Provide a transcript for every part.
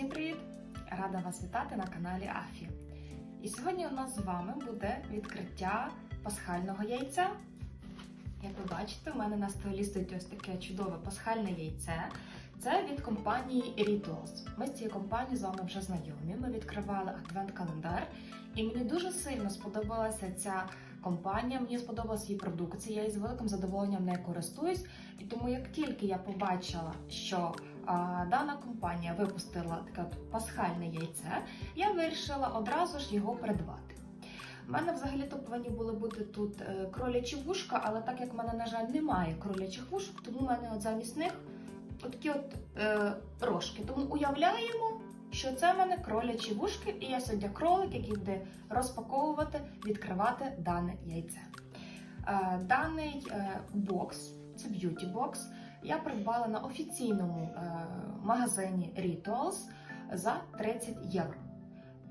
Всім привіт! Рада вас вітати на каналі Афі. І сьогодні у нас з вами буде відкриття пасхального яйця. Як ви бачите, у мене на столі стоїть ось таке чудове пасхальне яйце. Це від компанії Rituals. Ми з цією компанією з вами вже знайомі. Ми відкривали адвент-календар, і мені дуже сильно сподобалася ця компанія. Мені сподобалася її продукція. Я із великим задоволенням нею користуюсь. І тому, як тільки я побачила, що дана компанія випустила таке пасхальне яйце, я вирішила одразу ж його придбати. У мене взагалі-то повинні були бути тут е, кролячі вушка, але так як в мене, на жаль, немає кролячих вушок, тому в мене от замість них такі от е, рожки. Тому уявляємо, що це в мене кролячі вушки, і я сьогодні кролик, який буде розпаковувати, відкривати дане яйце. Е, даний е, бокс, це б'юті бокс, я придбала на офіційному е, магазині Rituals за 30 євро.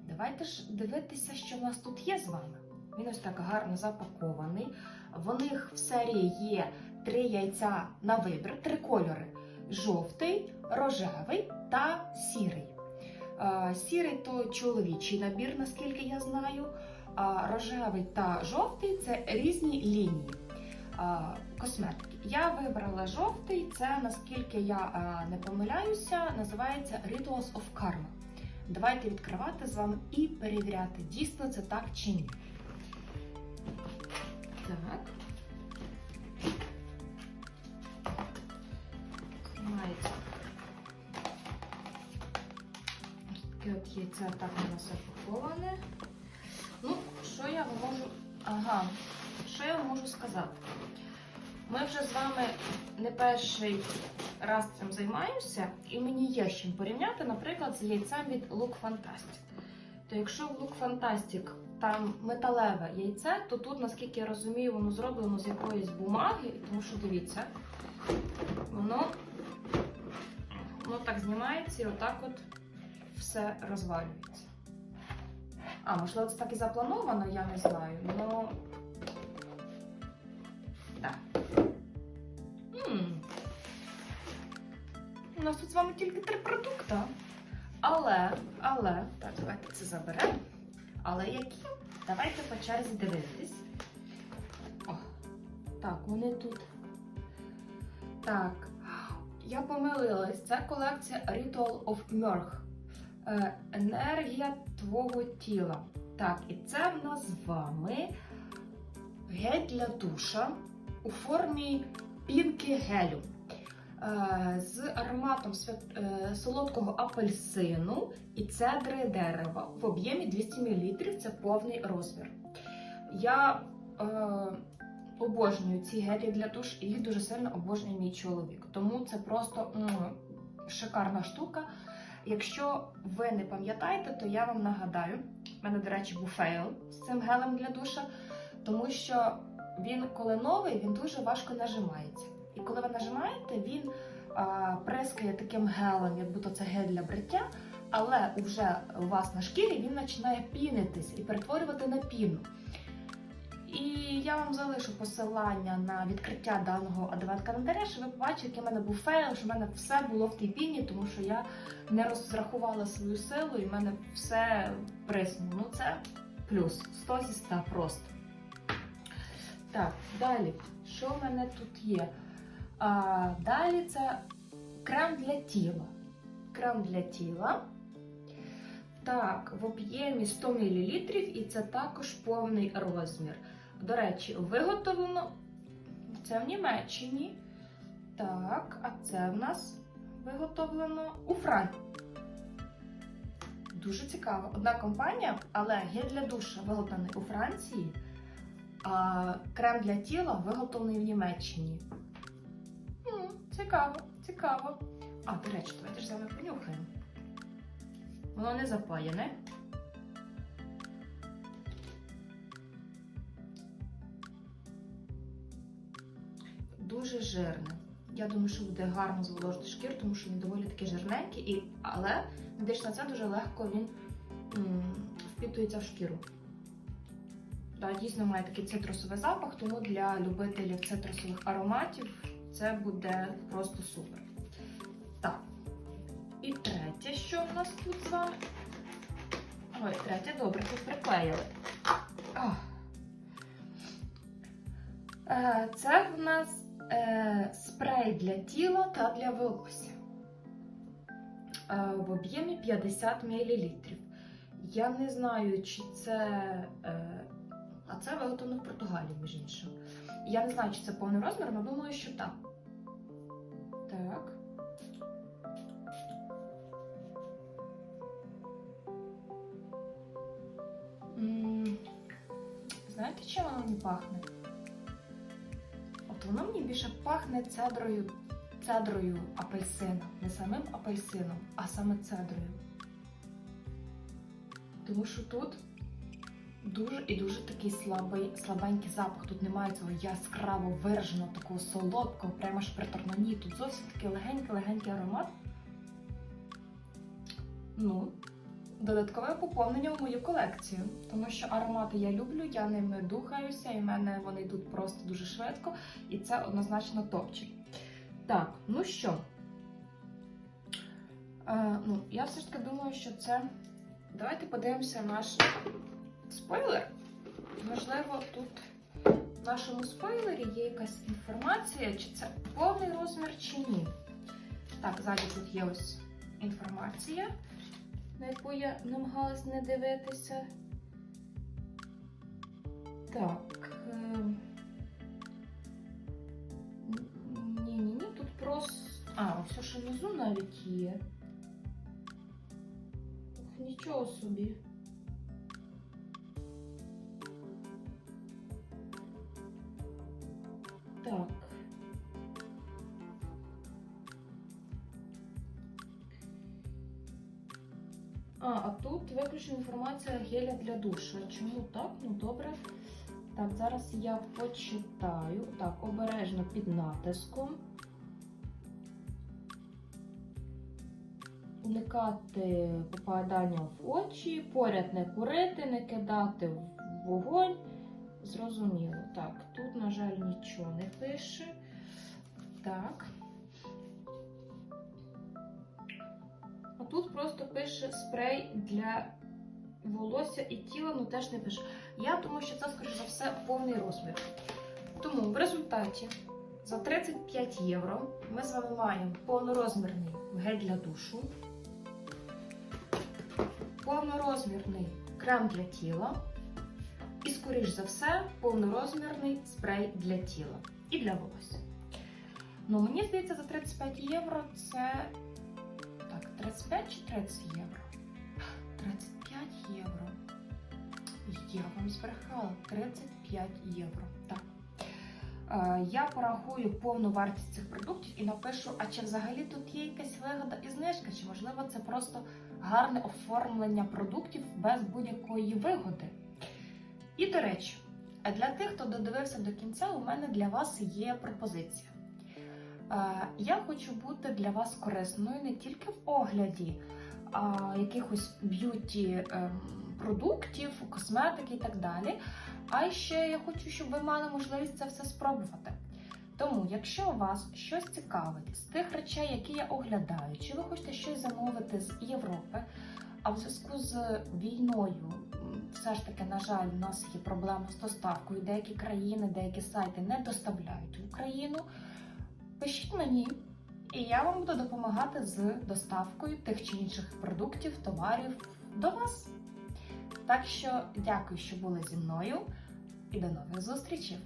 Давайте ж дивитися, що в нас тут є з вами. Він ось так гарно запакований. В них в серії є три яйця на вибір, три кольори: жовтий, рожевий та сірий. Е, Сірий то чоловічий набір, наскільки я знаю. А рожевий та жовтий це різні лінії е, косметики. Я вибрала жовтий, це наскільки я е, не помиляюся, називається Rituals of Karma. Давайте відкривати з вами і перевіряти, дійсно це так чи ні. Так. Знімається. Таке от яйце так у нас запаковане. Ну, що я можу. Ага, що я можу сказати? Ми вже з вами не перший раз цим займаємося, і мені є з чим порівняти, наприклад, з яйцем від Look Fantastic. То якщо в Look Fantastic там металеве яйце, то тут, наскільки я розумію, воно зроблено з якоїсь бумаги, тому що дивіться, воно, воно так знімається і отак от все розвалюється. А, можливо, це так і заплановано, я не знаю. Ну. У нас тут з вами тільки три продукти. Але, але, так, давайте це заберемо. Але які? Давайте по черзі дивитись. О, так, вони тут. Так, я помилилась. Це колекція Ritual of Mirth. Е, енергія твого тіла. Так, і це в нас з вами гель для душа у формі пінки гелю. Е, з ароматом е, солодкого апельсину і цедри дерева в об'ємі 200 мл це повний розмір. Я е, обожнюю ці гелі для душ, і їх дуже сильно обожнює мій чоловік. Тому це просто м, шикарна штука. Якщо ви не пам'ятаєте, то я вам нагадаю, в мене, до речі, був фейл з цим гелем для душа, тому що він, коли новий, він дуже важко нажимається. І коли ви нажимаєте, він а, прискає таким гелем, як будто це гель для бриття, але вже у вас на шкірі він починає пінитись і перетворювати на піну. І я вам залишу посилання на відкриття даного адвент-календаря, щоб ви побачили, який в мене був фейл, що в мене все було в тій піні, тому що я не розрахувала свою силу і в мене все приснуло. Ну це плюс 100 зі 100 просто. Так, далі. Що в мене тут є? А, далі це крем для тіла. Крем для тіла. Так, в об'ємі 100 мл, і це також повний розмір. До речі, виготовлено це в Німеччині. Так, а це в нас виготовлено у Франції. Дуже цікаво. Одна компанія, але гель для душа виготовлений у Франції, а крем для тіла виготовлений в Німеччині. Цікаво, цікаво. А, до речі, давайте ж з вами понюхаємо. Воно не запаяне. Дуже жирне. Я думаю, що буде гарно зволожити шкіру, тому що він доволі таки жирненький, але надіюсь на це дуже легко він м, впитується в шкіру. Дійсно має такий цитрусовий запах, тому для любителів цитрусових ароматів це буде просто супер. Так. І третє, що в нас тут з вами? Ой, третя, добре, тут приклеїли. Е, Це в нас е, спрей для тіла та для волосся. Е, В об'ємі 50 мл. Я не знаю, чи це. е, А це виготовлено в Португалії, між іншим. Я не знаю, чи це повний розмір, але думаю, що так. Так. Знаєте, чим воно мені пахне? От воно мені більше пахне цедрою, цедрою апельсина. Не самим апельсином, а саме цедрою. Тому що тут дуже і дуже такий слабий, слабенький запах. Тут немає цього яскраво вираженого, такого солодкого, прямо аж приторно. Ні, тут зовсім такий легенький-легенький аромат. Ну, додаткове поповнення в мою колекцію. Тому що аромати я люблю, я ними духаюся, і в мене вони йдуть просто дуже швидко, і це однозначно топчик. Так, ну що? Е, ну, я все ж таки думаю, що це. Давайте подивимося наш спойлер. Можливо, тут в нашому спойлері є якась інформація, чи це повний розмір, чи ні. Так, ззаді тут є ось інформація, на яку я намагалась не дивитися. Так. Ні-ні-ні, тут просто. А, все що внизу навіть є. Ух, нічого собі. Так. А, а тут виключена інформація геля для душу. Чому так? Ну добре. Так, зараз я почитаю. Так, обережно під натиском. Уникати попадання в очі, поряд не курити, не кидати в вогонь. Зрозуміло. Так, тут, на жаль, нічого не пише. Так. А тут просто пише спрей для волосся і тіла, ну теж не пише. Я думаю, що це, скоріш за все, повний розмір. Тому в результаті за 35 євро ми з вами маємо повнорозмірний гель для душу, повнорозмірний крем для тіла. І, скоріш за все, повнорозмірний спрей для тіла і для волосся. Ну, мені здається, за 35 євро це. Так, 35 чи 30 євро? 35 євро. Я вам збрехала 35 євро. Так. Е, я порахую повну вартість цих продуктів і напишу, а чи взагалі тут є якась вигода і знижка, чи можливо це просто гарне оформлення продуктів без будь-якої вигоди. І до речі, для тих, хто додивився до кінця, у мене для вас є пропозиція. Е, Я хочу бути для вас корисною не тільки в огляді якихось б'юті ем, продуктів, косметики і так далі. А ще я хочу, щоб ви мали можливість це все спробувати. Тому, якщо вас щось цікавить з тих речей, які я оглядаю, чи ви хочете щось замовити з Європи, а в зв'язку з війною, все ж таки, на жаль, у нас є проблема з доставкою. Деякі країни, деякі сайти не доставляють в Україну. Пишіть мені, і я вам буду допомагати з доставкою тих чи інших продуктів, товарів до вас. Так що дякую, що були зі мною, і до нових зустрічей!